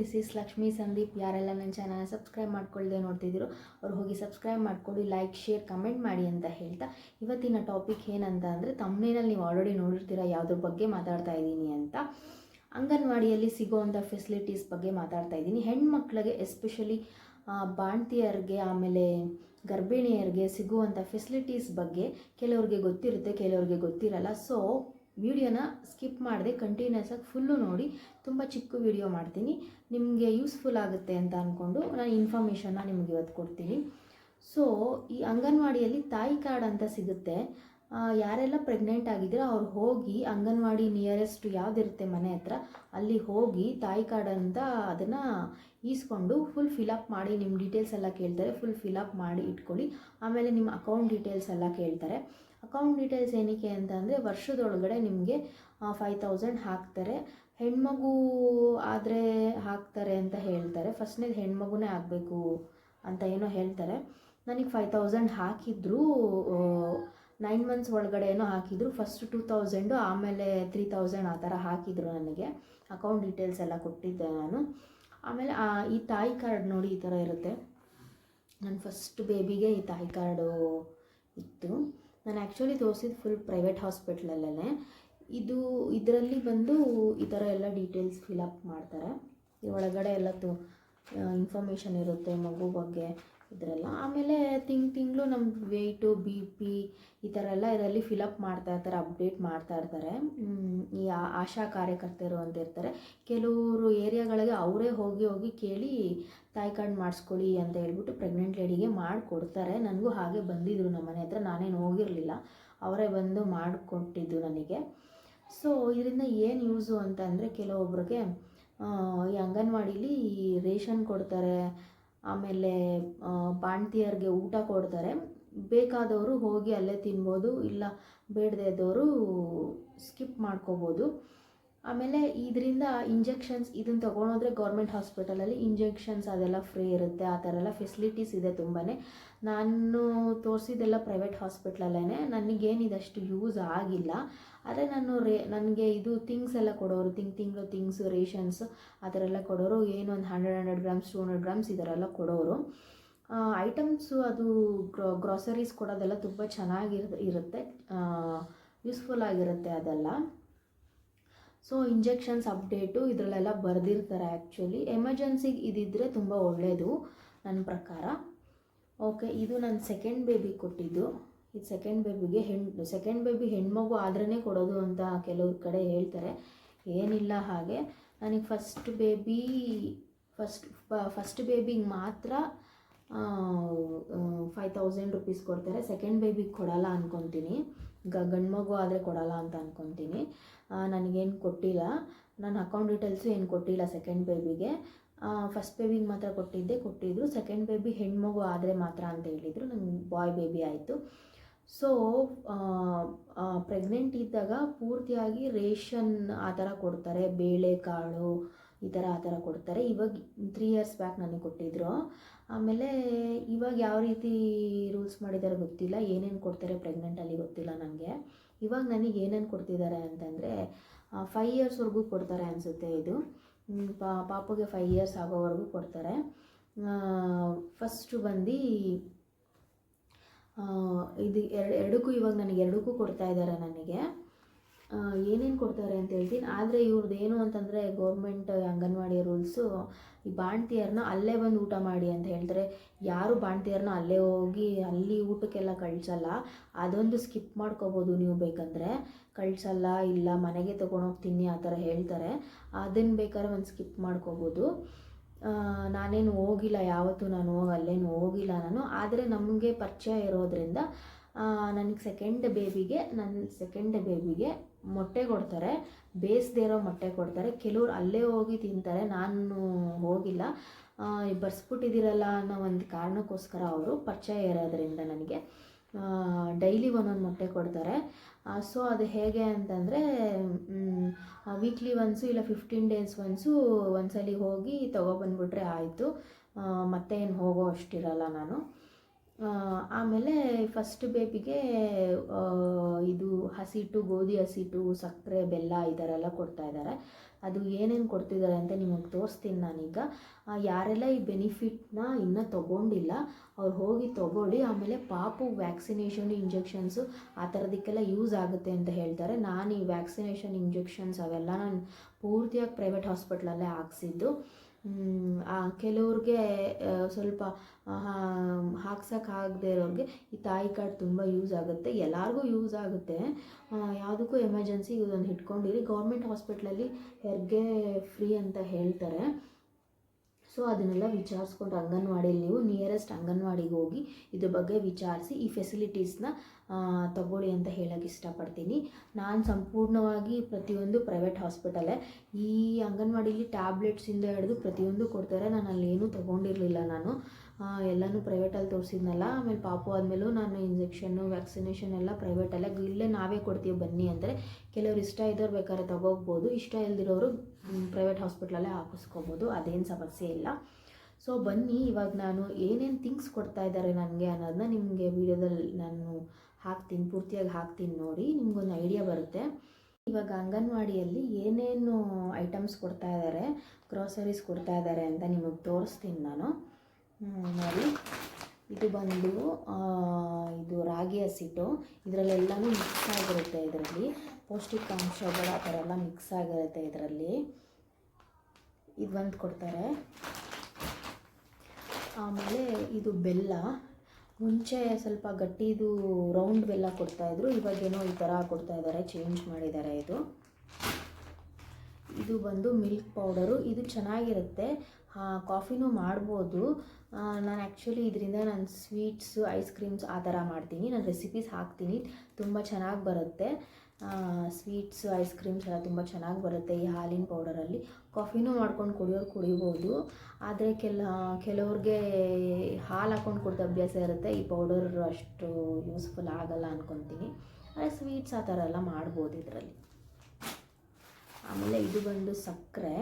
This is Lakshmi Sandeep ಯಾರೆಲ್ಲ ನನ್ನ channel subscribe ಮಾಡ್ಕೊಳ್ಳದೆ ನೋಡ್ತಿದ್ದೀರೋ ಅವ್ರು ಹೋಗಿ ಸಬ್ಸ್ಕ್ರೈಬ್ ಮಾಡ್ಕೊಳ್ಳಿ ಲೈಕ್ ಶೇರ್ ಕಮೆಂಟ್ ಮಾಡಿ ಅಂತ ಹೇಳ್ತಾ. ಇವತ್ತಿನ ಟಾಪಿಕ್ ಏನಂತ ಅಂದರೆ ತಮ್ಮನೇನಲ್ಲಿ ನೀವು ಆಲ್ರೆಡಿ ನೋಡಿರ್ತೀರ, ಯಾವುದ್ರ ಬಗ್ಗೆ ಮಾತಾಡ್ತಾ ಇದ್ದೀನಿ ಅಂತ. ಅಂಗನವಾಡಿಯಲ್ಲಿ ಸಿಗೋವಂಥ ಫೆಸಿಲಿಟೀಸ್ ಬಗ್ಗೆ ಮಾತಾಡ್ತಾ ಇದ್ದೀನಿ. ಹೆಣ್ಮಕ್ಳಿಗೆ ಎಸ್ಪೆಷಲಿ ಬಾಣ್ತಿಯರಿಗೆ, ಆಮೇಲೆ ಗರ್ಭಿಣಿಯರಿಗೆ ಸಿಗುವಂಥ ಫೆಸಿಲಿಟೀಸ್ ಬಗ್ಗೆ ಕೆಲವ್ರಿಗೆ ಗೊತ್ತಿರುತ್ತೆ, ಕೆಲವ್ರಿಗೆ ಗೊತ್ತಿರಲ್ಲ. ಸೊ ವಿಡಿಯೋನ ಸ್ಕಿಪ್ ಮಾಡದೆ ಕಂಟಿನ್ಯೂಸ್ ಆಗಿ ಫುಲ್ಲು ನೋಡಿ ತುಂಬ ಚಿಕ್ಕ ವಿಡಿಯೋ ಮಾಡ್ತೀನಿ. ನಿಮಗೆ ಯೂಸ್ಫುಲ್ ಆಗುತ್ತೆ ಅಂತ ಅಂದ್ಕೊಂಡು ನಾನು ಇನ್ಫಾರ್ಮೇಷನ್ನ ನಿಮಗೆ ಇವತ್ತು ಕೊಡ್ತೀನಿ. ಸೊ ಈ ಅಂಗನವಾಡಿಯಲ್ಲಿ ತಾಯಿ ಕಾರ್ಡ್ ಅಂತ ಸಿಗುತ್ತೆ. ಯಾರೆಲ್ಲ ಪ್ರೆಗ್ನೆಂಟ್ ಆಗಿದ್ದೀರೋ ಅವ್ರು ಹೋಗಿ ಅಂಗನವಾಡಿ ನಿಯರೆಸ್ಟ್ ಯಾವುದಿರುತ್ತೆ ಮನೆ ಹತ್ರ, ಅಲ್ಲಿ ಹೋಗಿ ತಾಯಿ ಕಾರ್ಡ್ ಅಂತ ಅದನ್ನು ಈಸ್ಕೊಂಡು ಫುಲ್ ಫಿಲಪ್ ಮಾಡಿ ನಿಮ್ಮ ಡೀಟೇಲ್ಸ್ ಎಲ್ಲ ಕೇಳ್ತಾರೆ. ಫುಲ್ ಫಿಲಪ್ ಮಾಡಿ ಇಟ್ಕೊಳ್ಳಿ. ಆಮೇಲೆ ನಿಮ್ಮ ಅಕೌಂಟ್ ಡೀಟೇಲ್ಸ್ ಎಲ್ಲ ಕೇಳ್ತಾರೆ. ಅಕೌಂಟ್ ಡೀಟೇಲ್ಸ್ ಏನಕ್ಕೆ ಅಂತ ಅಂದರೆ ವರ್ಷದೊಳಗಡೆ ನಿಮಗೆ ಫೈವ್ ತೌಸಂಡ್ ಹಾಕ್ತಾರೆ. ಹೆಣ್ಮಗು ಆದರೆ ಹಾಕ್ತಾರೆ ಅಂತ ಹೇಳ್ತಾರೆ. ಫಸ್ಟ್ನೇದು ಹೆಣ್ಮಗುನೇ ಆಗಬೇಕು ಅಂತ ಏನೋ ಹೇಳ್ತಾರೆ. ನನಗೆ ಫೈವ್ ತೌಸಂಡ್ ಹಾಕಿದ್ರು ನೈನ್ ಮಂತ್ಸ್ ಒಳಗಡೆ ಏನೋ ಹಾಕಿದ್ರು. ಫಸ್ಟ್ ಟೂ ತೌಸಂಡು ಆಮೇಲೆ ತ್ರೀ ತೌಸಂಡ್ ಆ ಥರ ಹಾಕಿದ್ರು ನನಗೆ. ಅಕೌಂಟ್ ಡೀಟೇಲ್ಸ್ ಎಲ್ಲ ಕೊಟ್ಟಿದ್ದೆ ನಾನು. ಆಮೇಲೆ ಈ ತಾಯಿ ಕಾರ್ಡ್ ನೋಡಿ ಈ ಥರ ಇರುತ್ತೆ. ನನ್ನ ಫಸ್ಟ್ ಬೇಬಿಗೆ ಈ ತಾಯಿ ಕಾರ್ಡು ಇತ್ತು. ನಾನು ಆ್ಯಕ್ಚುಲಿ ತೋರಿಸಿದ್ದು ಫುಲ್ ಪ್ರೈವೇಟ್ ಹಾಸ್ಪಿಟ್ಲಲ್ಲೇ ಇದು ಇದರಲ್ಲಿ ಬಂದು ಈ ಥರ ಎಲ್ಲ ಡೀಟೇಲ್ಸ್ ಫಿಲಪ್ ಮಾಡ್ತಾರೆ. ಒಳಗಡೆ ಎಲ್ಲ ತು ಇನ್ಫಾರ್ಮೇಷನ್ ಇರುತ್ತೆ ಮಗು ಬಗ್ಗೆ. ಇದರೆಲ್ಲ. ಆಮೇಲೆ ತಿಂಗ್ ತಿಂಗಳು ನಮ್ಮ ವೆಯ್ಟು ಬಿ ಪಿ ಈ ಥರ ಎಲ್ಲ ಇದರಲ್ಲಿ ಫಿಲಪ್ ಮಾಡ್ತಾ ಇರ್ತಾರೆ ಅಪ್ಡೇಟ್ ಮಾಡ್ತಾ ಇರ್ತಾರೆ. ಈ ಆಶಾ ಕಾರ್ಯಕರ್ತರು ಅಂತ ಇರ್ತಾರೆ. ಕೆಲವರು ಏರಿಯಾಗಳಿಗೆ ಅವರೇ ಹೋಗಿ ಹೋಗಿ ಕೇಳಿ, ತಾಯಿ ಕಾರ್ಡ್ ಮಾಡಿಸ್ಕೊಳ್ಳಿ ಅಂತ ಹೇಳ್ಬಿಟ್ಟು ಪ್ರೆಗ್ನೆಂಟ್ ಲೇಡಿಗೆ ಮಾಡಿಕೊಡ್ತಾರೆ. ನನಗೂ ಹಾಗೆ ಬಂದಿದ್ದರು ನಮ್ಮ ಮನೆ ಹತ್ರ, ನಾನೇನು ಹೋಗಿರಲಿಲ್ಲ. ಅವರೇ ಬಂದು ಮಾಡಿಕೊಟ್ಟಿದ್ದು ನನಗೆ. ಸೊ ಇದರಿಂದ ಏನು ಯೂಸು ಅಂತ ಅಂದರೆ ಕೆಲವೊಬ್ರಿಗೆ ಈ ಅಂಗನವಾಡೀಲಿ ರೇಷನ್ ಕೊಡ್ತಾರೆ ಆಮೇಲೆ ಬಾಣಂತಿಯರಿಗೆ ಊಟ ಕೊಡ್ತಾರೆ. ಬೇಕಾದವರು ಹೋಗಿ ಅಲ್ಲೇ ತಿನ್ಬೋದು ಇಲ್ಲ ಬೇಡದೇ ಇದ್ದವರು ಸ್ಕಿಪ್ ಮಾಡ್ಕೋಬೋದು. ಆಮೇಲೆ ಇದರಿಂದ ಇಂಜೆಕ್ಷನ್ಸ್ ಇದನ್ನು ತೊಗೊಂಡೋದ್ರೆ ಗೌರ್ಮೆಂಟ್ ಹಾಸ್ಪಿಟಲಲ್ಲಿ ಇಂಜೆಕ್ಷನ್ಸ್ ಅದೆಲ್ಲ ಫ್ರೀ ಇರುತ್ತೆ, ಆ ಥರ ಎಲ್ಲ ಫೆಸಿಲಿಟೀಸ್ ಇದೆ ತುಂಬಾ ನಾನು ತೋರಿಸಿದ್ದೆಲ್ಲ ಪ್ರೈವೇಟ್ ಹಾಸ್ಪಿಟ್ಲಲ್ಲೇ ನನಗೇನು ಇದಷ್ಟು ಯೂಸ್ ಆಗಿಲ್ಲ. ಆದರೆ ನಾನು ರೇ, ನನಗೆ ಇದು ಥಿಂಗ್ಸ್ ಎಲ್ಲ ಕೊಡೋರು, ತಿಂಗ್, ತಿಂಗಳು ಥಿಂಗ್ಸ್ ರೇಷನ್ಸ್ ಆ ಥರ ಎಲ್ಲ ಕೊಡೋರು, ಏನು ಒಂದು hundred hundred grams two hundred grams ಈ ಥರ ಕೊಡೋರು. ಐಟಮ್ಸು ಅದು ಗ್ರಾಸರೀಸ್ ಕೊಡೋದೆಲ್ಲ ತುಂಬ ಚೆನ್ನಾಗಿರ್, ಇರುತ್ತೆ. ಯೂಸ್ಫುಲ್ ಆಗಿರುತ್ತೆ ಅದೆಲ್ಲ. ಸೊ ಇಂಜೆಕ್ಷನ್ಸ್ ಅಪ್ಡೇಟು ಇದರಲ್ಲೆಲ್ಲ ಬರೆದಿರ್ತಾರೆ ಆ್ಯಕ್ಚುಲಿ ಎಮರ್ಜೆನ್ಸಿಗೆ ಇದಿದ್ದರೆ ತುಂಬ ಒಳ್ಳೆಯದು ನನ್ನ ಪ್ರಕಾರ. ಓಕೆ ಇದು ನನ್ನ ಸೆಕೆಂಡ್ ಬೇಬಿ ಕೊಟ್ಟಿದ್ದು. ಇದು ಸೆಕೆಂಡ್ ಬೇಬಿಗೆ ಹೆಣ್ಣು ಸೆಕೆಂಡ್ ಬೇಬಿ ಹೆಣ್ಮಗು ಆದ್ರೇ ಕೊಡೋದು ಅಂತ ಕೆಲವ್ರ ಕಡೆ ಹೇಳ್ತಾರೆ. ಏನಿಲ್ಲ ಹಾಗೆ. ನನಗೆ ಫಸ್ಟ್ ಬೇಬಿ ಫಸ್ಟ್ ಫಸ್ಟ್ ಬೇಬಿಗೆ ಮಾತ್ರ ಫೈವ್ ತೌಸಂಡ್ ರುಪೀಸ್ ಕೊಡ್ತಾರೆ. ಸೆಕೆಂಡ್ ಬೇಬಿಗೆ ಕೊಡಲ್ಲ ಅಂದ್ಕೊತೀನಿ ಗ, ಗಂಡು ಮಗು ಆದರೆ ಕೊಡಲ್ಲ ಅಂತ ಅಂದ್ಕೊತೀನಿ ನನಗೇನು ಕೊಟ್ಟಿಲ್ಲ. ನನ್ನ ಅಕೌಂಟ್ ಡೀಟೇಲ್ಸು ಏನು ಕೊಟ್ಟಿಲ್ಲ ಸೆಕೆಂಡ್ ಬೇಬಿಗೆ ಫಸ್ಟ್ ಬೇಬಿಗೆ ಮಾತ್ರ ಕೊಟ್ಟಿದ್ದೆ ಕೊಟ್ಟಿದ್ದರು ಸೆಕೆಂಡ್ ಬೇಬಿ ಹೆಣ್ಮಗು ಆದರೆ ಮಾತ್ರ ಅಂತ ಹೇಳಿದರು. ನಂಗೆ ಬಾಯ್ ಬೇಬಿ ಆಯಿತು. ಸೊ ಪ್ರೆಗ್ನೆಂಟ್ ಇದ್ದಾಗ ಪೂರ್ತಿಯಾಗಿ ರೇಷನ್ ಆ ಥರ ಕೊಡ್ತಾರೆ ಬೇಳೆಕಾಳು ಈ ಥರ ಆ ಥರ ಕೊಡ್ತಾರೆ. ಇವಾಗ ತ್ರೀ ಇಯರ್ಸ್ ಬ್ಯಾಕ್ ನನಗೆ ಕೊಟ್ಟಿದ್ರು. ಆಮೇಲೆ ಇವಾಗ ಯಾವ ರೀತಿ ರೂಲ್ಸ್ ಮಾಡಿದ್ದಾರೆ ಗೊತ್ತಿಲ್ಲ. ಏನೇನು ಕೊಡ್ತಾರೆ ಪ್ರೆಗ್ನೆಂಟಲ್ಲಿ ಗೊತ್ತಿಲ್ಲ ನನಗೆ ಇವಾಗ ನನಗೆ ಏನೇನು ಕೊಡ್ತಿದ್ದಾರೆ ಅಂತಂದರೆ ಫೈವ್ ಇಯರ್ಸ್ವರೆಗೂ ಕೊಡ್ತಾರೆ ಅನಿಸುತ್ತೆ ಇದು. ಪಾ, ಪಾಪುಗೆ ಫೈ ಇಯರ್ಸ್ ಆಗೋವರೆಗೂ ಕೊಡ್ತಾರೆ. ಫಸ್ಟು ಬಂದು ಇದು ಎರಡು, ಎರಡಕ್ಕೂ ಇವಾಗ ನನಗೆ ಎರಡಕ್ಕೂ ಕೊಡ್ತಾ ಇದ್ದಾರೆ ನನಗೆ. ಏನೇನು ಕೊಡ್ತಾರೆ ಅಂತ ಹೇಳ್ತೀನಿ. ಆದರೆ ಇವ್ರದ್ದು ಏನು ಅಂತಂದರೆ ಗೌರ್ಮೆಂಟ್ ಅಂಗನವಾಡಿ ರೂಲ್ಸು ಈ ಬಾಣ್ತಿಯರನ್ನ ಅಲ್ಲೇ ಬಂದು ಊಟ ಮಾಡಿ ಅಂತ ಹೇಳ್ತಾರೆ. ಯಾರು ಬಾಣ್ತಿಯರನ್ನ ಅಲ್ಲೇ ಹೋಗಿ ಅಲ್ಲಿ ಊಟಕ್ಕೆಲ್ಲ ಕಳ್ಸಲ್ಲ. ಅದೊಂದು ಸ್ಕಿಪ್ ಮಾಡ್ಕೋಬೋದು ನೀವು ಬೇಕಂದರೆ. ಕಳ್ಸಲ್ಲ, ಇಲ್ಲ, ಮನೆಗೆ ತೊಗೊಂಡೋಗಿ ತಿನ್ನಿ ಆ ಥರ ಹೇಳ್ತಾರೆ. ಅದನ್ನು ಬೇಕಾದ್ರೆ ಒಂದು ಸ್ಕಿಪ್ ಮಾಡ್ಕೋಬೋದು. ನಾನೇನು ಹೋಗಿಲ್ಲ, ಯಾವತ್ತೂ ನಾನು ಹೋಗಿ ಅಲ್ಲೇನು ಹೋಗಿಲ್ಲ ನಾನು. ಆದರೆ ನಮಗೆ ಪರಿಚಯ ಇರೋದ್ರಿಂದ ನನಗೆ ಸೆಕೆಂಡ್ ಬೇಬಿಗೆ ನನ್ನ ಸೆಕೆಂಡ್ ಬೇಬಿಗೆ ಮೊಟ್ಟೆ ಕೊಡ್ತಾರೆ ಬೇಯಿಸ್ದೇ ಇರೋ ಮೊಟ್ಟೆ ಕೊಡ್ತಾರೆ. ಕೆಲವ್ರು ಅಲ್ಲೇ ಹೋಗಿ ತಿಂತಾರೆ, ನಾನು ಹೋಗಿಲ್ಲ. ಬರ್ಸ್ಬಿಟ್ಟಿದ್ದೀರಲ್ಲ ಅನ್ನೋ ಒಂದು ಕಾರಣಕ್ಕೋಸ್ಕರ ಅವರು ಪರಿಚಯ ಇರೋದ್ರಿಂದ ನನಗೆ ಡೈಲಿ ಒಂದೊಂದು ಮೊಟ್ಟೆ ಕೊಡ್ತಾರೆ. ಸೊ ಅದು ಹೇಗೆ ಅಂತಂದರೆ ವೀಕ್ಲಿ ಒನ್ಸು ಇಲ್ಲ ಫಿಫ್ಟೀನ್ ಡೇಸ್ ಒನ್ಸು ಒಂದ್ಸಲಿ ಹೋಗಿ ತೊಗೊಬಂದ್ಬಿಟ್ರೆ ಆಯಿತು. ಮತ್ತೆ ಏನು ಹೋಗೋ ಅಷ್ಟಿರಲ್ಲ ನಾನು. ಆಮೇಲೆ ಫಸ್ಟ್ ಬೇಬಿಗೆ ಇದು ಹಸಿಟ್ಟು, ಗೋಧಿ ಹಸಿಟ್ಟು, ಸಕ್ಕರೆ, ಬೆಲ್ಲ ಈ ಥರ ಎಲ್ಲ ಕೊಡ್ತಾ ಇದ್ದಾರೆ. ಅದು ಏನೇನು ಕೊಡ್ತಿದ್ದಾರೆ ಅಂತ ನಿಮಗೆ ತೋರಿಸ್ತೀನಿ ನಾನೀಗ. ಯಾರೆಲ್ಲ ಈ ಬೆನಿಫಿಟ್ನ ಇನ್ನೂ ತೊಗೊಂಡಿಲ್ಲ, ಅವ್ರು ಹೋಗಿ ತೊಗೊಳ್ಳಿ. ಆಮೇಲೆ ಪಾಪು ವ್ಯಾಕ್ಸಿನೇಷನ್ ಇಂಜೆಕ್ಷನ್ಸು ಆ ಥರದಕ್ಕೆಲ್ಲ ಯೂಸ್ ಆಗುತ್ತೆ ಅಂತ ಹೇಳ್ತಾರೆ. ನಾನು ಈ ವ್ಯಾಕ್ಸಿನೇಷನ್ ಇಂಜೆಕ್ಷನ್ಸ್ ಅವೆಲ್ಲ ನಾನು ಪೂರ್ತಿಯಾಗಿ ಪ್ರೈವೇಟ್ ಹಾಸ್ಪಿಟ್ಲಲ್ಲೇ ಹಾಕ್ಸಿದ್ದು. ಕೆಲವ್ರಿಗೆ ಸ್ವಲ್ಪ ಹಾಕ್ಸೋಕ್ಕಾಗದೇ ಇರೋರಿಗೆ ಈ ತಾಯಿ ಕಾರ್ಡ್ ತುಂಬ ಯೂಸ್ ಆಗುತ್ತೆ. ಎಲ್ಲರಿಗೂ ಯೂಸ್ ಆಗುತ್ತೆ. ಯಾವುದಕ್ಕೂ ಎಮರ್ಜೆನ್ಸಿ ಇದೊಂದು ಇಟ್ಕೊಂಡಿರಿ ಗೌರ್ಮೆಂಟ್ ಹಾಸ್ಪಿಟ್ಲಲ್ಲಿ ಹೆರಿಗೆ ಫ್ರೀ ಅಂತ ಹೇಳ್ತಾರೆ. ಸೊ ಅದನ್ನೆಲ್ಲ ವಿಚಾರಿಸ್ಕೊಂಡು ಅಂಗನವಾಡಿಯಲ್ಲಿ ನೀವು ನಿಯರೆಸ್ಟ್ ಅಂಗನವಾಡಿಗೆ ಹೋಗಿ ಇದ್ರ ಬಗ್ಗೆ ವಿಚಾರಿಸಿ ಈ ಫೆಸಿಲಿಟೀಸ್ನ ತಗೊಳ್ಳಿ ಅಂತ ಹೇಳೋಕ್ಕೆ ಇಷ್ಟಪಡ್ತೀನಿ. ನಾನು ಸಂಪೂರ್ಣವಾಗಿ ಪ್ರತಿಯೊಂದು ಪ್ರೈವೇಟ್ ಹಾಸ್ಪಿಟಲೇ ಈ ಅಂಗನವಾಡಿಲಿ ಟ್ಯಾಬ್ಲೆಟ್ಸಿಂದ ಹಿಡಿದು ಪ್ರತಿಯೊಂದು ಕೊಡ್ತಾರೆ. ನಾನು ಅಲ್ಲೇನೂ ತೊಗೊಂಡಿರಲಿಲ್ಲ ನಾನು. ಎಲ್ಲನೂ ಪ್ರೈವೇಟಲ್ಲಿ ತೋರಿಸಿದ್ನಲ್ಲ, ಆಮೇಲೆ ಪಾಪು ಆದಮೇಲೂ ನಾನು ಇಂಜೆಕ್ಷನ್ನು ವ್ಯಾಕ್ಸಿನೇಷನ್ ಎಲ್ಲ ಪ್ರೈವೇಟಲ್ಲೇ ಇಲ್ಲೇ ನಾವೇ ಕೊಡ್ತೀವಿ ಬನ್ನಿ ಅಂದರೆ ಕೆಲವ್ರು ಇಷ್ಟ ಇದ್ದವ್ರು ಬೇಕಾದ್ರೆ ತಗೋಬೋದು ಇಷ್ಟ ಇಲ್ದಿರೋರು ಪ್ರೈವೇಟ್ ಹಾಸ್ಪಿಟ್ಲಲ್ಲೇ ಹಾಕಿಸ್ಕೋಬೋದು, ಅದೇನು ಸಮಸ್ಯೆ ಇಲ್ಲ. ಸೊ ಬನ್ನಿ, ಇವಾಗ ನಾನು ಏನೇನು ಥಿಂಗ್ಸ್ ಕೊಡ್ತಾ ಇದ್ದಾರೆ ನನಗೆ ಅನ್ನೋದನ್ನ ನಿಮಗೆ ವಿಡಿಯೋದಲ್ಲಿ ನಾನು ಹಾಕ್ತೀನಿ, ಪೂರ್ತಿಯಾಗಿ ಹಾಕ್ತೀನಿ ನೋಡಿ, ನಿಮ್ಗೊಂದು ಐಡಿಯಾ ಬರುತ್ತೆ. ಇವಾಗ ಅಂಗನವಾಡಿಯಲ್ಲಿ ಏನೇನು ಐಟಮ್ಸ್ ಕೊಡ್ತಾ ಇದ್ದಾರೆ ಗ್ರೋಸರೀಸ್ ಕೊಡ್ತಾ ಇದ್ದಾರೆ ಅಂತ ನಿಮಗೆ ತೋರಿಸ್ತೀನಿ ನಾನು. ನೋಡಿ. ಇದು ಬಂದು ಇದು ರಾಗಿ ಹಸಿಟ್ಟು. ಇದರಲ್ಲೆಲ್ಲನೂ ಮಿಕ್ಸ್ ಆಗಿರುತ್ತೆ ಇದರಲ್ಲಿ. ಪೌಷ್ಟಿಕಾಂಶಗಳು ಆ ಥರ ಎಲ್ಲ ಮಿಕ್ಸ್ ಆಗಿರುತ್ತೆ ಇದರಲ್ಲಿ. ಇದು ಬಂದು ಕೊಡ್ತಾರೆ. ಆಮೇಲೆ ಇದು ಬೆಲ್ಲ. ಮುಂಚೆ ಸ್ವಲ್ಪ ಗಟ್ಟಿದು ರೌಂಡ್ ಬೆಲ್ಲ ಕೊಡ್ತಾಯಿದ್ರು ಇವಾಗೇನೋ ಈ ಥರ ಕೊಡ್ತಾ ಇದ್ದಾರೆ ಚೇಂಜ್ ಮಾಡಿದ್ದಾರೆ ಇದು. ಇದು ಬಂದು ಮಿಲ್ಕ್ ಪೌಡರು. ಇದು ಚೆನ್ನಾಗಿರುತ್ತೆ. ಕಾಫಿನೂ ಮಾಡ್ಬೋದು. ನಾನು ಆ್ಯಕ್ಚುಲಿ ಇದರಿಂದ ನಾನು ಸ್ವೀಟ್ಸು ಐಸ್ ಕ್ರೀಮ್ಸ್ ಆ ಥರ ಮಾಡ್ತೀನಿ. ನಾನು ರೆಸಿಪೀಸ್ ಹಾಕ್ತೀನಿ. ತುಂಬ ಚೆನ್ನಾಗಿ ಬರುತ್ತೆ. ಸ್ವೀಟ್ಸು ಐಸ್ ಕ್ರೀಮ್ಸ್ ಎಲ್ಲ ತುಂಬ ಚೆನ್ನಾಗಿ ಬರುತ್ತೆ ಈ ಹಾಲಿನ ಪೌಡರಲ್ಲಿ. ಕಾಫಿನೂ ಮಾಡ್ಕೊಂಡು ಕುಡಿಯೋರು ಕುಡಿಬೋದು. ಆದರೆ ಕೆಲ, ಕೆಲವ್ರಿಗೆ ಹಾಲು ಹಾಕ್ಕೊಂಡು ಕುಡ್ದು ಅಭ್ಯಾಸ ಇರುತ್ತೆ. ಈ ಪೌಡರ್ ಅಷ್ಟು ಯೂಸ್ಫುಲ್ ಆಗಲ್ಲ ಅಂದ್ಕೊತೀನಿ ಆದರೆ ಸ್ವೀಟ್ಸ್ ಆ ಥರ ಎಲ್ಲ ಮಾಡ್ಬೋದು ಇದರಲ್ಲಿ. ಆಮೇಲೆ ಇದು ಬಂದು ಸಕ್ಕರೆ.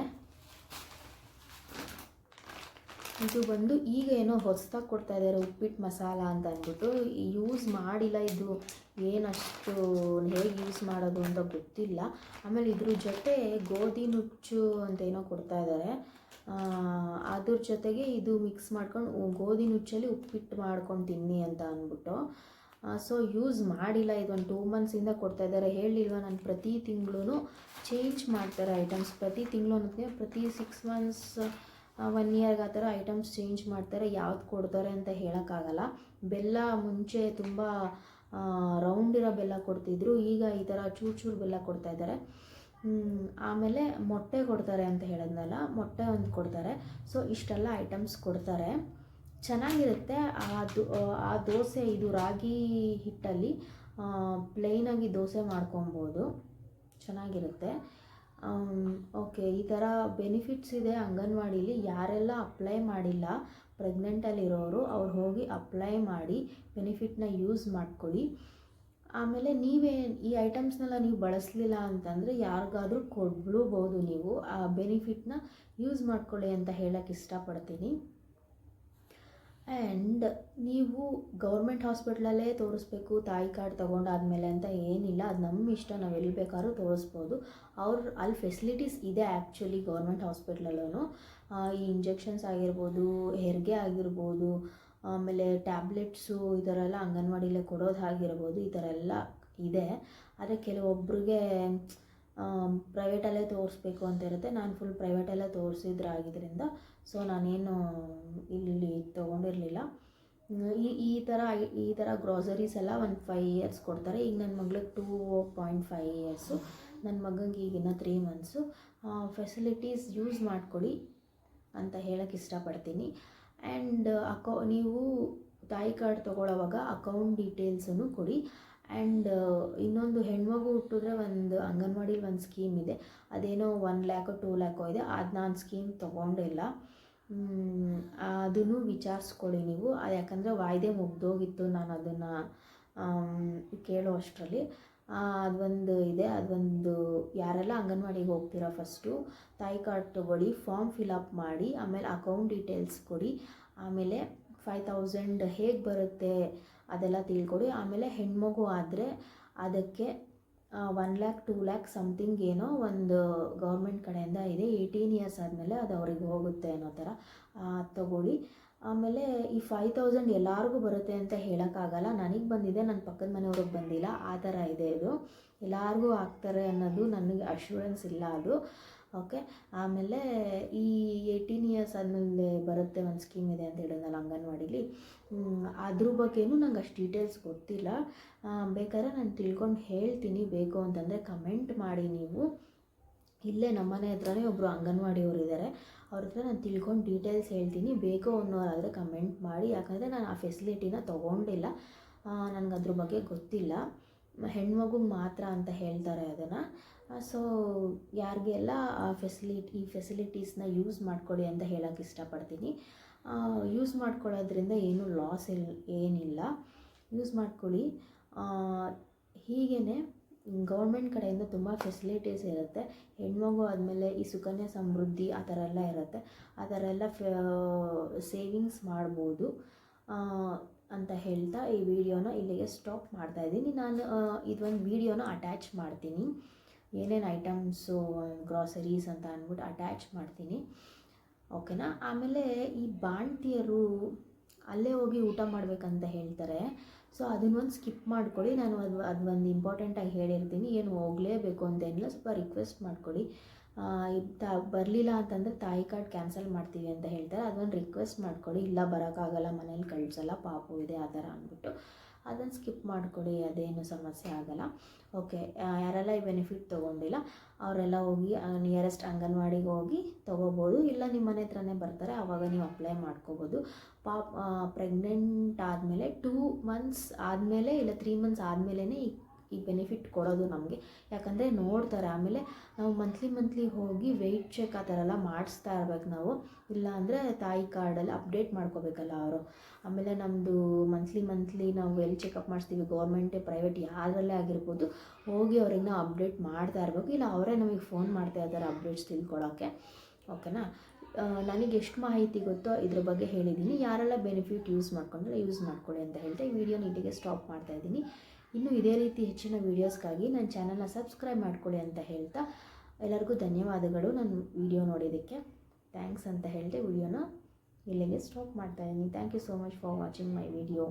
ಇದು ಬಂದು ಈಗ ಏನೋ ಹೊಸ್ದಾಗಿ ಕೊಡ್ತಾ ಇದ್ದಾರೆ ಉಪ್ಪಿಟ್ಟು ಮಸಾಲ ಅಂತ ಅಂದ್ಬಿಟ್ಟು. ಯೂಸ್ ಮಾಡಿಲ್ಲ ಇದು. ಏನಷ್ಟು, ಹೇಗೆ ಯೂಸ್ ಮಾಡೋದು ಅಂತ ಗೊತ್ತಿಲ್ಲ. ಆಮೇಲೆ ಇದ್ರ ಜೊತೆ ಗೋಧಿ ನುಚ್ಚು ಅಂತ ಏನೋ ಕೊಡ್ತಾ ಇದ್ದಾರೆ ಅದ್ರ ಜೊತೆಗೆ ಇದು ಮಿಕ್ಸ್ ಮಾಡ್ಕೊಂಡು ಗೋಧಿ ನುಚ್ಚಲ್ಲಿ ಉಪ್ಪಿಟ್ಟು ಮಾಡ್ಕೊಂಡು ತಿನ್ನಿ ಅಂತ ಅಂದ್ಬಿಟ್ಟು. ಸೊ ಯೂಸ್ ಮಾಡಿಲ್ಲ, ಇದೊಂದು ಟೂ ಮಂತ್ಸಿಂದ ಕೊಡ್ತಾ ಇದ್ದಾರೆ. ಹೇಳಿಲ್ವ, ನಾನು ಪ್ರತಿ ತಿಂಗಳೂ ಚೇಂಜ್ ಮಾಡ್ತಾರೆ ಐಟಮ್ಸ್ ಪ್ರತಿ ತಿಂಗಳು ಅನ್ನೋದಕ್ಕೆ ಪ್ರತಿ ಸಿಕ್ಸ್ ಮಂತ್ಸ್ ಒನ್ ಇಯರ್ಗೆ ಆ ಥರ ಐಟಮ್ಸ್ ಚೇಂಜ್ ಮಾಡ್ತಾರೆ. ಯಾವ್ದು ಕೊಡ್ತಾರೆ ಅಂತ ಹೇಳೋಕ್ಕಾಗಲ್ಲ. ಬೆಲ್ಲ ಮುಂಚೆ ತುಂಬ ರೌಂಡ್ ಇರೋ ಬೆಲ್ಲ ಕೊಡ್ತಿದ್ರು. ಈಗ ಈ ಥರ ಚೂರು ಚೂರು ಬೆಲ್ಲ ಕೊಡ್ತಾ ಇದ್ದಾರೆ. ಆಮೇಲೆ ಮೊಟ್ಟೆ ಕೊಡ್ತಾರೆ ಅಂತ ಹೇಳಿದ್ನಲ್ಲ, ಮೊಟ್ಟೆ ಒಂದು ಕೊಡ್ತಾರೆ. ಸೊ ಇಷ್ಟೆಲ್ಲ ಐಟಮ್ಸ್ ಕೊಡ್ತಾರೆ. ಚೆನ್ನಾಗಿರುತ್ತೆ. ಆ ದೋ, ಆ ದೋಸೆ, ಇದು ರಾಗಿ ಹಿಟ್ಟಲ್ಲಿ ಪ್ಲೈನಾಗಿ ದೋಸೆ ಮಾಡ್ಕೊಬೋದು. ಚೆನ್ನಾಗಿರುತ್ತೆ. ಓಕೆ. ಈ ಥರ ಬೆನಿಫಿಟ್ಸ್ ಇದೆ ಅಂಗನವಾಡಿಲಿ. ಯಾರೆಲ್ಲ ಅಪ್ಲೈ ಮಾಡಿಲ್ಲ ಪ್ರೆಗ್ನೆಂಟಲ್ಲಿರೋರು ಅವ್ರು ಹೋಗಿ ಅಪ್ಲೈ ಮಾಡಿ ಬೆನಿಫಿಟ್ನ ಯೂಸ್ ಮಾಡ್ಕೊಳ್ಳಿ. ಆಮೇಲೆ ನೀವೇ ಈ ಐಟಮ್ಸ್ನೆಲ್ಲ ನೀವು ಬಳಸಲಿಲ್ಲ ಅಂತಂದರೆ ಯಾರಿಗಾದರೂ ಕೊಡ್ಬಿಡ್ಬೋದು ನೀವು, ಆ ಬೆನಿಫಿಟ್ನ ಯೂಸ್ ಮಾಡ್ಕೊಳ್ಳಿ ಅಂತ ಹೇಳಕ್ಕೆ ಇಷ್ಟಪಡ್ತೀನಿ. ಆ್ಯಂಡ್ ನೀವು ಗೌರ್ಮೆಂಟ್ ಹಾಸ್ಪಿಟ್ಲಲ್ಲೇ ತೋರಿಸ್ಬೇಕು, ತಾಯಿ ಕಾರ್ಡ್ ತೊಗೊಂಡಾದ್ಮೇಲೆ ಅಂತ ಏನಿಲ್ಲ, ಅದು ನಮ್ಮ ಇಷ್ಟ, ನಾವು ಎಲ್ಲಿ ಬೇಕಾದ್ರೂ ತೋರಿಸ್ಬೋದು. ಅವ್ರ, ಅಲ್ಲಿ ಫೆಸಿಲಿಟೀಸ್ ಇದೆ ಆ್ಯಕ್ಚುಲಿ ಗೌರ್ಮೆಂಟ್ ಹಾಸ್ಪಿಟ್ಲಲ್ಲೂ ಈ ಇಂಜೆಕ್ಷನ್ಸ್ ಆಗಿರ್ಬೋದು, ಹೆರಿಗೆ ಆಗಿರ್ಬೋದು, ಆಮೇಲೆ ಟ್ಯಾಬ್ಲೆಟ್ಸು ಈ ಥರ ಎಲ್ಲ ಅಂಗನವಾಡಿಲೇ ಕೊಡೋದಾಗಿರ್ಬೋದು ಈ ಥರ ಎಲ್ಲ ಇದೆ. ಆದರೆ ಕೆಲವೊಬ್ಬರಿಗೆ ಪ್ರೈವೇಟಲ್ಲೇ ತೋರಿಸ್ಬೇಕು ಅಂತ ಇರುತ್ತೆ. ನಾನು ಫುಲ್ ಪ್ರೈವೇಟಲ್ಲೇ ತೋರಿಸಿದ್ರಾಗಿದ್ದರಿಂದ ಸೊ ನಾನೇನು ಇಲ್ಲಿ ತೊಗೊಂಡಿರಲಿಲ್ಲ. ಈ ಈ ಥರ ಈ ಥರ ಗ್ರಾಸರೀಸ್ ಎಲ್ಲ ಒಂದು ಫೈವ್ ಇಯರ್ಸ್ ಕೊಡ್ತಾರೆ. ಈಗ ನನ್ನ ಮಗಳಿಗೆ ಟೂ ಪಾಯಿಂಟ್ ಫೈವ್ ಇಯರ್ಸು ನನ್ನ ಮಗಂಗೆ ಈಗಿನ ತ್ರೀ ಮಂತ್ಸು ಫೆಸಿಲಿಟೀಸ್ ಯೂಸ್ ಮಾಡ್ಕೊಳ್ಳಿ ಅಂತ ಹೇಳಕ್ಕೆ ಇಷ್ಟಪಡ್ತೀನಿ. ಆ್ಯಂಡ್ ಅಕೌ, ನೀವು ತಾಯಿ ಕಾರ್ಡ್ ತೊಗೊಳ್ಳೋವಾಗ ಅಕೌಂಟ್ ಡೀಟೇಲ್ಸನ್ನು ಕೊಡಿ. ಆ್ಯಂಡ್ ಇನ್ನೊಂದು ಹೆಣ್ಮಗು ಹುಟ್ಟಿದ್ರೆ ಒಂದು ಅಂಗನವಾಡಿಲಿ ಒಂದು ಸ್ಕೀಮ್ ಇದೆ. ಅದೇನೋ ಒನ್ ಲ್ಯಾಕೋ ಟೂ ಲ್ಯಾಕೋ ಇದೆ. ಅದು ನಾನು ಸ್ಕೀಮ್ ತೊಗೊಂಡಿಲ್ಲ. ಅದನ್ನು ವಿಚಾರಿಸ್ಕೊಳ್ಳಿ ನೀವು. ಯಾಕಂದರೆ ವಾಯ್ದೆ ಮುಗ್ದೋಗಿತ್ತು ನಾನು ಅದನ್ನು ಕೇಳೋ ಅಷ್ಟರಲ್ಲಿ. ಅದೊಂದು ಇದೆ. ಅದೊಂದು ಯಾರೆಲ್ಲ ಅಂಗನವಾಡಿಗೆ ಹೋಗ್ತೀರಾ ಫಸ್ಟು ತಾಯಿ ಕಾರ್ಡ್ ತೊಗೊಳ್ಳಿ ಫಾರ್ಮ್ ಫಿಲಪ್ ಮಾಡಿ, ಆಮೇಲೆ ಅಕೌಂಟ್ ಡೀಟೇಲ್ಸ್ ಕೊಡಿ. ಆಮೇಲೆ ಫೈವ್ ತೌಸಂಡ್ ಹೇಗೆ ಬರುತ್ತೆ? ಅದೆಲ್ಲ ತಿಳ್ಕೊಡಿ. ಆಮೇಲೆ ಹೆಣ್ಮಗು ಆದರೆ ಅದಕ್ಕೆ one lakh two lakh something ಏನೋ ಒಂದು ಗೌರ್ಮೆಂಟ್ ಕಡೆಯಿಂದ ಇದೆ. ಏಯ್ಟೀನ್ ಇಯರ್ಸ್ ಆದಮೇಲೆ ಅದು ಅವ್ರಿಗೆ ಹೋಗುತ್ತೆ ಅನ್ನೋ ಥರ ತಗೊಳ್ಳಿ. ಆಮೇಲೆ ಈ ಫೈವ್ ತೌಸಂಡ್ ಎಲ್ಲರಿಗೂ ಬರುತ್ತೆ ಅಂತ ಹೇಳೋಕ್ಕಾಗಲ್ಲ. ನನಗೆ ಬಂದಿದೆ ನನ್ನ ಪಕ್ಕದ ಮನೆಯವ್ರಿಗೆ ಬಂದಿಲ್ಲ. ಆ ಥರ ಇದೆ ಇದು. ಎಲ್ಲರಿಗೂ ಆಗ್ತಾರೆ ಅನ್ನೋದು ನನಗೆ ಅಶ್ಯೂರೆನ್ಸ್ ಇಲ್ಲ ಅದು. ಓಕೆ ಆಮೇಲೆ ಈ ಏಯ್ಟೀನ್ ಇಯರ್ಸ್ ಆದಮೇಲೆ ಬರುತ್ತೆ ಒಂದು ಸ್ಕೀಮ್ ಇದೆ ಅಂತ ಹೇಳಿದ್ನಲ್ಲ ಅಂಗನವಾಡೀಲಿ. ಅದ್ರ ಬಗ್ಗೆನೂ ನಂಗೆ ಅಷ್ಟು ಡೀಟೇಲ್ಸ್ ಗೊತ್ತಿಲ್ಲ. ಬೇಕಾದ್ರೆ ನಾನು ತಿಳ್ಕೊಂಡು ಹೇಳ್ತೀನಿ, ಬೇಕು ಅಂತಂದರೆ ಕಮೆಂಟ್ ಮಾಡಿ ನೀವು. ಇಲ್ಲೇ ನಮ್ಮನೆ ಹತ್ರನೇ ಒಬ್ಬರು ಅಂಗನವಾಡಿಯವರು ಇದ್ದಾರೆ ಅವ್ರ ಹತ್ರ ನಾನು ತಿಳ್ಕೊಂಡು ಡೀಟೇಲ್ಸ್ ಹೇಳ್ತೀನಿ. ಬೇಕು ಅನ್ನೋರಾದರೆ ಕಮೆಂಟ್ ಮಾಡಿ. ಯಾಕಂದರೆ ನಾನು ಆ ಫೆಸಿಲಿಟಿನ ತೊಗೊಂಡಿಲ್ಲ. ನನಗೆ ಅದ್ರ ಬಗ್ಗೆ ಗೊತ್ತಿಲ್ಲ. ಹೆಣ್ಮಗುಗೆ ಮಾತ್ರ ಅಂತ ಹೇಳ್ತಾರೆ ಅದನ್ನು. ಸೊ ಯಾರಿಗೆಲ್ಲ ಆ ಫೆಸಿಲಿಟಿ ಈ ಫೆಸಿಲಿಟೀಸ್ನ ಯೂಸ್ ಮಾಡ್ಕೊಳ್ಳಿ ಅಂತ ಹೇಳೋಕ್ಕೆ ಇಷ್ಟಪಡ್ತೀನಿ. ಯೂಸ್ ಮಾಡ್ಕೊಳ್ಳೋದ್ರಿಂದ ಏನೂ ಲಾಸ್ ಇಲ್ಲ ಏನಿಲ್ಲ. ಯೂಸ್ ಮಾಡ್ಕೊಳ್ಳಿ. ಹೀಗೇ ಗೌರ್ಮೆಂಟ್ ಕಡೆಯಿಂದ ತುಂಬ ಫೆಸಿಲಿಟೀಸ್ ಇರುತ್ತೆ. ಹೆಣ್ಮಗು ಆದಮೇಲೆ ಈ ಸುಕನ್ಯಾ ಸಮೃದ್ಧಿ ಆ ಥರ ಎಲ್ಲ ಇರುತ್ತೆ. ಆ ಥರ ಎಲ್ಲ ಸೇವಿಂಗ್ಸ್ ಮಾಡ್ಬೋದು. ಅಂತ ಹೇಳ್ತಾ ಈ ವಿಡಿಯೋನ ಇಲ್ಲಿಗೆ ಸ್ಟಾಪ್ ಮಾಡ್ತಾ ಇದ್ದೀನಿ. ನಾನು ಇದೊಂದು ವಿಡಿಯೋನ ಅಟ್ಯಾಚ್ ಮಾಡ್ತೀನಿ. ಏನೇನು ಐಟಮ್ಸು ಗ್ರಾಸರೀಸ್ ಅಂತ ಅಂದ್ಬಿಟ್ಟು ಅಟ್ಯಾಚ್ ಮಾಡ್ತೀನಿ. ಓಕೆನಾ ಆಮೇಲೆ ಈ ಬಾಣ್ತಿಯರು ಅಲ್ಲೇ ಹೋಗಿ ಊಟ ಮಾಡಬೇಕಂತ ಹೇಳ್ತಾರೆ. ಸೊ ಅದನ್ನೊಂದು ಸ್ಕಿಪ್ ಮಾಡ್ಕೊಳ್ಳಿ. ನಾನು ಅದು ಅದು ಒಂದು ಇಂಪಾರ್ಟೆಂಟಾಗಿ ಹೇಳಿರ್ತೀನಿ. ಏನು ಹೋಗಲೇಬೇಕು ಅಂತೇನಿಲ್ಲ ಸ್ವಲ್ಪ ರಿಕ್ವೆಸ್ಟ್ ಮಾಡ್ಕೊಳ್ಳಿ. ತ, ಬರಲಿಲ್ಲ ಅಂತಂದರೆ ತಾಯಿ ಕಾರ್ಡ್ ಕ್ಯಾನ್ಸಲ್ ಮಾಡ್ತೀವಿ ಅಂತ ಹೇಳ್ತಾರೆ. ಅದೊಂದು ರಿಕ್ವೆಸ್ಟ್ ಮಾಡ್ಕೊಳ್ಳಿ. ಇಲ್ಲ, ಬರೋಕ್ಕಾಗಲ್ಲ. ಮನೇಲಿ ಕಳಿಸಲ್ಲ. ಪಾಪು ಇದೆ, ಆ ಥರ ಅಂದ್ಬಿಟ್ಟು. ಅದನ್ನು ಸ್ಕಿಪ್ ಮಾಡಿಕೊಡಿ, ಅದೇನು ಸಮಸ್ಯೆ ಆಗಲ್ಲ. ಓಕೆ ಯಾರೆಲ್ಲ ಈ ಬೆನಿಫಿಟ್ ತೊಗೊಂಡಿಲ್ಲ, ಅವರೆಲ್ಲ ಹೋಗಿ ನಿಯರೆಸ್ಟ್ ಅಂಗನವಾಡಿಗೆ ಹೋಗಿ ತೊಗೋಬೋದು. ಇಲ್ಲ ನಿಮ್ಮ ಮನೆ ಹತ್ರನೇ ಬರ್ತಾರೆ ಆವಾಗ ನೀವು ಅಪ್ಲೈ ಮಾಡ್ಕೋಬೋದು. ಪಾಪ್ ಪ್ರೆಗ್ನೆಂಟ್ ಆದಮೇಲೆ ಟೂ ಮಂತ್ಸ್ ಆದಮೇಲೆ, ಇಲ್ಲ ತ್ರೀ ಮಂತ್ಸ್ ಆದಮೇಲೆ ಈ ಈ ಬೆನಿಫಿಟ್ ಕೊಡೋದು ನಮಗೆ. ಯಾಕಂದರೆ ನೋಡ್ತಾರೆ, ಆಮೇಲೆ ನಾವು ಮಂತ್ಲಿ ಮಂತ್ಲಿ ಹೋಗಿ ವೆಯ್ಟ್ ಚೆಕ್ ಆ ಥರ ಎಲ್ಲ ಮಾಡಿಸ್ತಾ ಇರ್ಬೇಕು ನಾವು. ಇಲ್ಲ ಅಂದರೆ ತಾಯಿ ಕಾರ್ಡಲ್ಲಿ ಅಪ್ಡೇಟ್ ಮಾಡ್ಕೋಬೇಕಲ್ಲ ಅವರು. ಆಮೇಲೆ ನಮ್ಮದು ಮಂತ್ಲಿ ಮಂತ್ಲಿ ನಾವು ಎಲ್ಲಿ ಚೆಕಪ್ ಮಾಡಿಸ್ತೀವಿ ಗೌರ್ಮೆಂಟೇ ಪ್ರೈವೇಟ್ ಯಾರಲ್ಲೇ ಆಗಿರ್ಬೋದು, ಹೋಗಿ ಅವ್ರಿಗೆ ನಾವು ಅಪ್ಡೇಟ್ ಮಾಡ್ತಾ ಇರಬೇಕು. ಇಲ್ಲ ಅವರೇ ನಮಗೆ ಫೋನ್ ಮಾಡ್ತಾ ಇದ್ದಾರೆ ಅಪ್ಡೇಟ್ಸ್ ತಿಳ್ಕೊಳ್ಳೋಕ್ಕೆ ಓಕೆನಾ ನನಗೆ ಎಷ್ಟು ಮಾಹಿತಿ ಗೊತ್ತೋ ಇದ್ರ ಬಗ್ಗೆ ಹೇಳಿದ್ದೀನಿ. ಯಾರೆಲ್ಲ ಬೆನಿಫಿಟ್ ಯೂಸ್ ಮಾಡ್ಕೊಂಡ್ರೆ ಯೂಸ್ ಮಾಡ್ಕೊಳ್ಳಿ ಅಂತ ಹೇಳ್ತಾ ಈ ವಿಡಿಯೋ ನೀಟಿಗೆ ಸ್ಟಾಪ್ ಮಾಡ್ತಾ ಇದ್ದೀನಿ. ಇನ್ನು ಇದೇ ರೀತಿ ಹೆಚ್ಚಿನ ವೀಡಿಯೋಸ್ಗಾಗಿ ನನ್ನ ಚಾನಲ್ನ ಸಬ್ಸ್ಕ್ರೈಬ್ ಮಾಡ್ಕೊಳ್ಳಿ ಅಂತ ಹೇಳ್ತಾ ಎಲ್ಲರಿಗೂ ಧನ್ಯವಾದಗಳು ನನ್ನ ವಿಡಿಯೋ ನೋಡಿದ್ದಕ್ಕೆ. ಥ್ಯಾಂಕ್ಸ್ ಅಂತ ಹೇಳಿದೆ ವಿಡಿಯೋನ ಇಲ್ಲಿಗೆ ಸ್ಟಾಪ್ ಮಾಡ್ತಾಯಿದ್ದೀನಿ thank you so much for watching my video